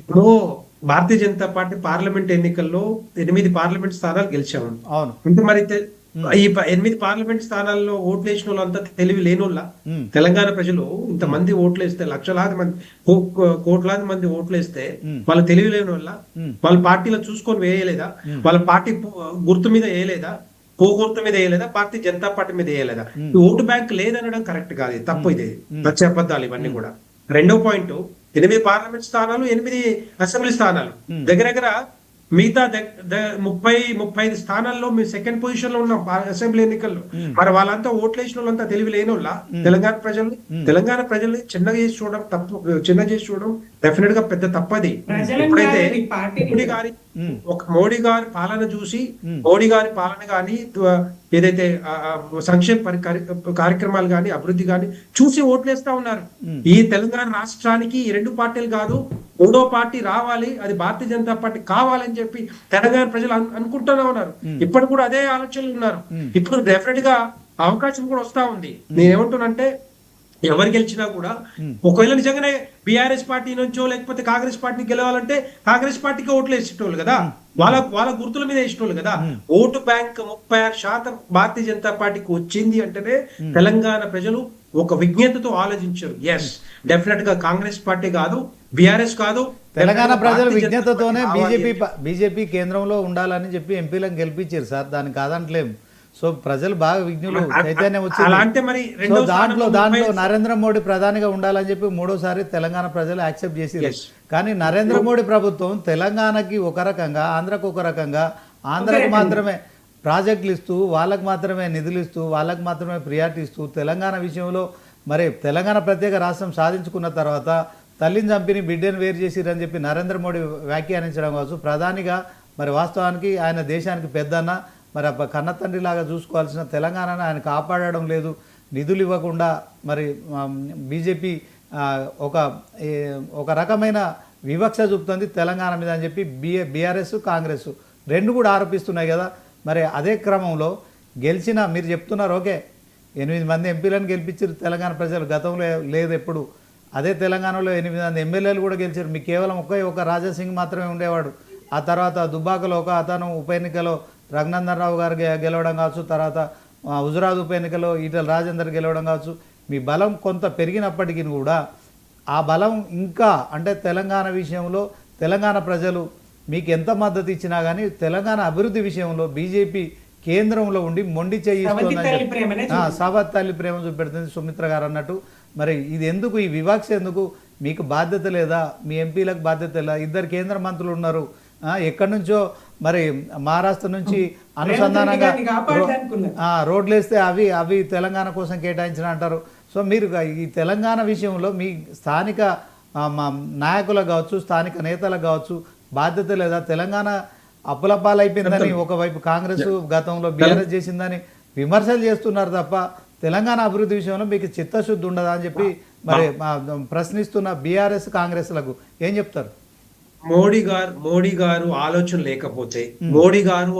ఇప్పుడు భారతీయ Janata party parliament ఎన్నికల్లో ఎనిమిది పార్లమెంట్ స్థానాలు గెలిచాము. అవును. అంటే మరి ఈ ఎనిమిది పార్లమెంట్ స్థానాల్లో ఓట్లు వేసిన వాళ్ళంతా తెలివి లేనోళ్ళ? మ్మ్. తెలంగాణ ప్రజలు ఇంతమంది ఓట్లు వేస్తే లక్షలాది మంది కోట్లాది మంది ఓట్లు వేస్తే వాళ్ళ తెలివి లేని వాళ్ళ. వాళ్ళ పార్టీలో చూసుకొని వేయలేదా? వాళ్ళ పార్టీ గుర్తు మీద వేయలేదా? పో గుర్తు మీద వేయలేదా? భారతీయ జనతా పార్టీ మీద వేయలేదా? ఓటు బ్యాంక్ లేదనడం కరెక్ట్ కాదు తప్పు ఇది. పచ్చి అబద్ధాలు ఇవన్నీ కూడా. రెండో పాయింట్ ఎనిమిది పార్లమెంట్ స్థానాలు ఎనిమిది అసెంబ్లీ స్థానాలు. దగ్గర దగ్గర మిగతా ముప్పై ముప్పై ఐదు స్థానాల్లో మీ సెకండ్ పొజిషన్లో ఉన్నాం అసెంబ్లీ ఎన్నికల్లో మరి వాళ్ళంతా ఓట్లు వేసిన వాళ్ళంతా తెలివి లేని వాళ్ళ తెలంగాణ ప్రజల్ని? తెలంగాణ ప్రజల్ని చిన్నగా చేసి చూడడం తప్పు చిన్న చేసి చూడడం డెఫినెట్గా పెద్ద తప్పది. ఎప్పుడైతే మోడీ గారి ఒక మోడీ గారి పాలన చూసి మోడీ గారి పాలన గాని ఏదైతే సంక్షేమ పరి- కార్య- కార్యక్రమాలు గాని అభివృద్ధి గాని చూసి ఓట్లేస్తా ఉన్నారు. ఈ తెలంగాణ రాష్ట్రానికి ఈ రెండు పార్టీలు కాదు మూడో పార్టీ రావాలి అది భారతీయ జనతా పార్టీ కావాలని చెప్పి తెలంగాణ ప్రజలు అను- అనుకుంటూనే ఉన్నారు. ఇప్పటి కూడా అదే ఆలోచనలు ఉన్నారు. ఇప్పుడు డెఫినెట్గా అవకాశం కూడా వస్తా ఉంది. నేను ఏమంటున్నానంటే ఎవరు గెలిచినా కూడా ఒకవేళ నిజంగానే బీఆర్ఎస్ పార్టీ నుంచో లేకపోతే కాంగ్రెస్ పార్టీ గెలవాలంటే కాంగ్రెస్ పార్టీకి ఓట్లు వేసేటోళ్ళు కదా. వాళ్ళ వాళ్ళ గుర్తుల మీద వేసేటోళ్ళు కదా. ఓటు బ్యాంక్ ముప్పై ఆరు శాతం భారతీయ జనతా పార్టీకి వచ్చింది అంటేనే తెలంగాణ ప్రజలు ఒక విజ్ఞతతో ఆలోచించారు. ఎస్ డెఫినెట్గా కాంగ్రెస్ పార్టీ కాదు బీఆర్ఎస్ కాదు తెలంగాణ ప్రజలు విజ్ఞతతోనే బీజేపీ బీజేపీ కేంద్రంలో ఉండాలని చెప్పి ఎంపీలను గెలిపించారు సార్. దాన్ని కాదంటలేం. సో ప్రజలు బాగా విజ్ఞులు చైతన్యం వచ్చింది. సో దాంట్లో దాంట్లో నరేంద్ర మోడీ ప్రధానిగా ఉండాలని చెప్పి మూడోసారి తెలంగాణ ప్రజలు యాక్సెప్ట్ చేసి. కానీ నరేంద్ర మోడీ ప్రభుత్వం తెలంగాణకి ఒక రకంగా ఆంధ్రకు ఒక రకంగా ఆంధ్రకు మాత్రమే ప్రాజెక్టులు ఇస్తూ వాళ్ళకు మాత్రమే నిధులు ఇస్తూ వాళ్ళకు మాత్రమే ప్రియారిటీ ఇస్తూ తెలంగాణ విషయంలో మరి తెలంగాణ ప్రత్యేక రాష్ట్రం సాధించుకున్న తర్వాత తల్లిని చంపిని బిడ్డను వేరు చేసిరని చెప్పి నరేంద్ర మోడీ వ్యాఖ్యానించడం కావచ్చు. ప్రధానిగా మరి వాస్తవానికి ఆయన దేశానికి పెద్దన్న మరి అప్ప కన్న తండ్రిలాగా చూసుకోవాల్సిన తెలంగాణను ఆయన కాపాడడం లేదు. నిధులు ఇవ్వకుండా మరి బీజేపీ ఒక ఒక రకమైన వివక్ష చూపుతుంది తెలంగాణ మీద అని చెప్పి బిఏ బీఆర్ఎస్ కాంగ్రెస్ రెండు కూడా ఆరోపిస్తున్నాయి కదా. మరి అదే క్రమంలో గెలిచిన మీరు చెప్తున్నారు ఓకే ఎనిమిది మంది ఎంపీలను గెలిపించారు తెలంగాణ ప్రజలు గతంలో లేదు ఎప్పుడు. అదే తెలంగాణలో ఎనిమిది మంది ఎమ్మెల్యేలు కూడా గెలిచారు. మీకు కేవలం ఒకే ఒక రాజాసింగ్ మాత్రమే ఉండేవాడు. ఆ తర్వాత దుబ్బాకలో ఒక అతను ఉప ఎన్నికలో రఘునందన్ రావు గారు గెలవడం కావచ్చు తర్వాత హుజురాజ్ ఉప ఎన్నికలో ఈటల రాజేందర్ గెలవడం కావచ్చు. మీ బలం కొంత పెరిగినప్పటికీ కూడా ఆ బలం ఇంకా అంటే తెలంగాణ విషయంలో తెలంగాణ ప్రజలు మీకు ఎంత మద్దతు ఇచ్చినా కానీ తెలంగాణ అభివృద్ధి విషయంలో బీజేపీ కేంద్రంలో ఉండి మొండి ఆ, సావత్ తల్లి ప్రేమ చూపెడుతుంది సుమిత్ర గారు అన్నట్టు. మరి ఇది ఎందుకు? ఈ వివక్ష ఎందుకు? మీకు బాధ్యత లేదా? మీ ఎంపీలకు బాధ్యత లేదా? ఇద్దరు కేంద్ర మంత్రులు ఉన్నారు. ఎక్కడి నుంచో? మరి మహారాష్ట్ర నుంచి అనుసంధానంగా రోడ్లు వేస్తే అవి అవి తెలంగాణ కోసం కేటాయించిన అంటారు. సో మీరు ఈ తెలంగాణ విషయంలో మీ స్థానిక నాయకులకు కావచ్చు స్థానిక నేతలకు కావచ్చు బాధ్యత లేదా తెలంగాణ అప్పులపాలైపోయిందని ఒకవైపు కాంగ్రెస్ గతంలో బీఆర్ఎస్ చేసిందని విమర్శలు చేస్తున్నారు తప్ప తెలంగాణ అభివృద్ధి విషయంలో మీకు చిత్తశుద్ధి ఉండదా అని చెప్పి మరి ప్రశ్నిస్తున్న బీఆర్ఎస్ కాంగ్రెస్లకు ఏం చెప్తారు? మోడీ గారు మోడీ గారు ఆలోచన లేకపోతే మోడీ గారు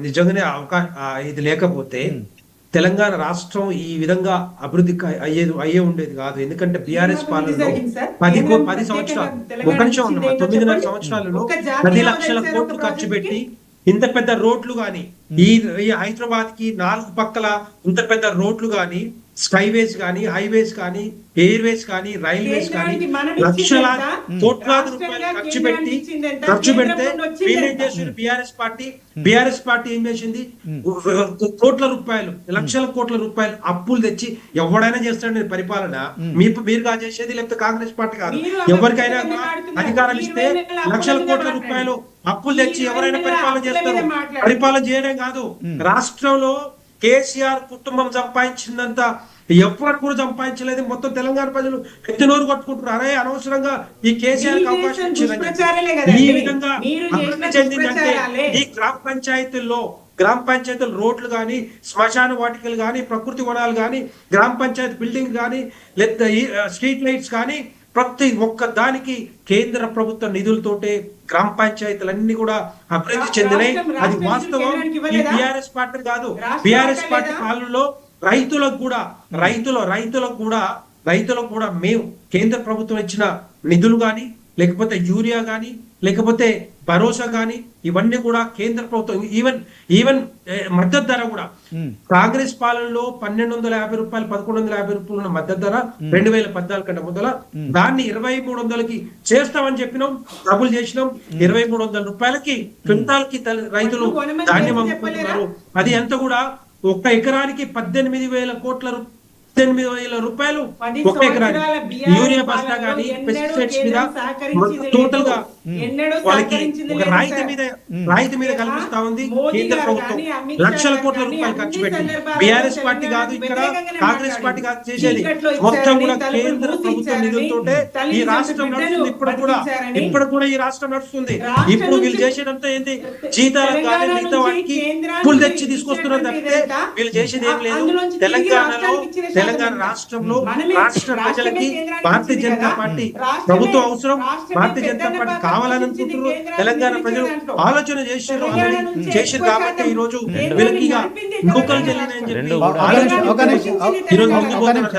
నిజంగానే అవకాశం ఇది లేకపోతే తెలంగాణ రాష్ట్రం ఈ విధంగా అభివృద్ధి అయ్యేది అయ్యే ఉండేది కాదు ఎందుకంటే బీఆర్ఎస్ పాలనలో. పది పది సంవత్సరాలు ఒక నిమిషం ఇచ్చింది ఉన్నమా ఏంటో తొమ్మిదిన్నర. సంవత్సరాలలో పది లక్షల కోట్లు ఖర్చు. పెట్టి ఇంత పెద్ద రోడ్లు గాని ఈ ఈ హైదరాబాద్కి నాలుగు పక్కల ఇంత పెద్ద రోడ్లు గాని స్కైవేస్ గాని హైవేస్ కానీ ఎయిర్వేస్ కానీ రైల్వేస్ కానీ లక్షలాది ఇచ్చిందెంత? కోట్లాది రూపాయలు ఖర్చు పెట్టి? ఖర్చు పెడితే బీఆర్ఎస్ పార్టీ బీఆర్ఎస్ పార్టీ ఏం చేసింది? కోట్ల రూపాయలు లక్షల కోట్ల రూపాయలు అప్పులు తెచ్చి ఎవడైనా చేస్తాడు పరిపాలన. మీ మీరు కాదు చేసేది లేకపోతే కాంగ్రెస్ పార్టీ కాదు. ఎవరికైనా. అధికారం ఇస్తే లక్షల కోట్ల రూపాయలు అప్పులు తెచ్చి ఎవరైనా పరిపాలన చేస్తారు. పరిపాలన చేయడం కాదు. రాష్ట్రంలో కేసీఆర్ కుటుంబం సంపాదించిందంత ఎవ్వరు కూడా సంపాదించలేదు మొత్తం తెలంగాణ ప్రజలు ఎత్తి నోరు కొట్టుకుంటున్నారు అరే అనవసరంగా ఈ కేసీఆర్ అవకాశం ఇచ్చిందని. ఈ విధంగా అభివృద్ధి చెందిందంటే. ఈ గ్రామ పంచాయతీల్లో గ్రామ పంచాయతీల రోడ్లు కానీ శ్మశాన వాటికలు కానీ ప్రకృతి వనాలు కానీ గ్రామ పంచాయతీ బిల్డింగ్ కానీ లేదా స్ట్రీట్ లైట్స్ కానీ ప్రతి ఒక్క దానికి కేంద్ర ప్రభుత్వ నిధులతోటే గ్రామ పంచాయతీలన్నీ కూడా అభివృద్ధి చెందినాయి అది వాస్తవం ఈ? బీఆర్ఎస్ పార్టీ కాదు బీఆర్ఎస్? పార్టీ పాలనలో రైతులకు కూడా రైతుల రైతులకు కూడా రైతులకు కూడా మేము కేంద్ర ప్రభుత్వం ఇచ్చిన నిధులు గాని లేకపోతే యూరియా గాని లేకపోతే భరోసా గాని ఇవన్నీ కూడా కేంద్ర ప్రభుత్వం ఈవెన్ ఈవెన్ మద్దతు ధర కూడా. ఉమ్, కాంగ్రెస్ పాలనలో పన్నెండు వందల యాభై రూపాయలు పదకొండు వందల యాభై రూపాయలు ఉన్న మద్దతు ధర రెండు వేల పద్నాలుగు కంటే ముందల. దాన్ని ఇరవై మూడు వందలకి చేస్తామని చెప్పినాం డబ్బులు చేసినాం. ఇరవై మూడు వందల రూపాయలకి క్వింటాల్కి రైతులు ధాన్యం అమ్ముకుంటున్నారు. అది ఎంత కూడా ఒక్క ఎకరానికి పద్దెనిమిది వేల కోట్ల పద్దెనిమిది వేల రూపాయలు ఒక్క ఎకరానికి. యూరియా బస్తా పెస్టిసైడ్స్ మీద టోటల్గా సహకరించింది ఒక లేదు రాయితీ. మీద రాయితీ మీద కల్పిస్తా ఉంది కేంద్ర ప్రభుత్వం లక్షల కోట్ల రూపాయలు ఖర్చు అన్ని పెట్టి సందర్భాల్లో బీఆర్ఎస్ పార్టీ తెలంగాణ కాదు ఇక్కడ కాంగ్రెస్. పార్టీ కాదు చేసేది మొత్తం కూడా కేంద్ర ప్రభుత్వం నిధులతోటే ఈ రాష్ట్రం నడుస్తుంది ఇప్పుడు కూడా ఇప్పుడు కూడా ఈ రాష్ట్రం నడుస్తుంది ఇప్పుడు వీళ్ళు నుంచి చేసేదంతా ఏంటి జీతాలకు కానీ మిగతా వాటికి పుల్ తెచ్చి తీసుకొస్తున్నారు తప్పితే వీళ్ళు చేసేది ఏం లేదు తెలంగాణలో తెలంగాణ? రాష్ట్రంలో రాష్ట్ర ప్రజలకి భారతీయ జనతా. పార్టీ ప్రభుత్వం అవసరం భారతీయ జనతా పార్టీ కావాలనుకుంటున్నారు పోషించింది తెలంగాణ ప్రజలు. ఆలోచన చేసారు ఎక్కువ కాబట్టి ఈ రోజు వీళ్ళకి ఇక నడిపింది నూకలు తెలంగాణ చెల్లినని చెప్పి ఒక నిమిషం, ఒక నిమిషం, ఆలోచన తెలంగాణ ఈ రోజు ఒక ముందుకు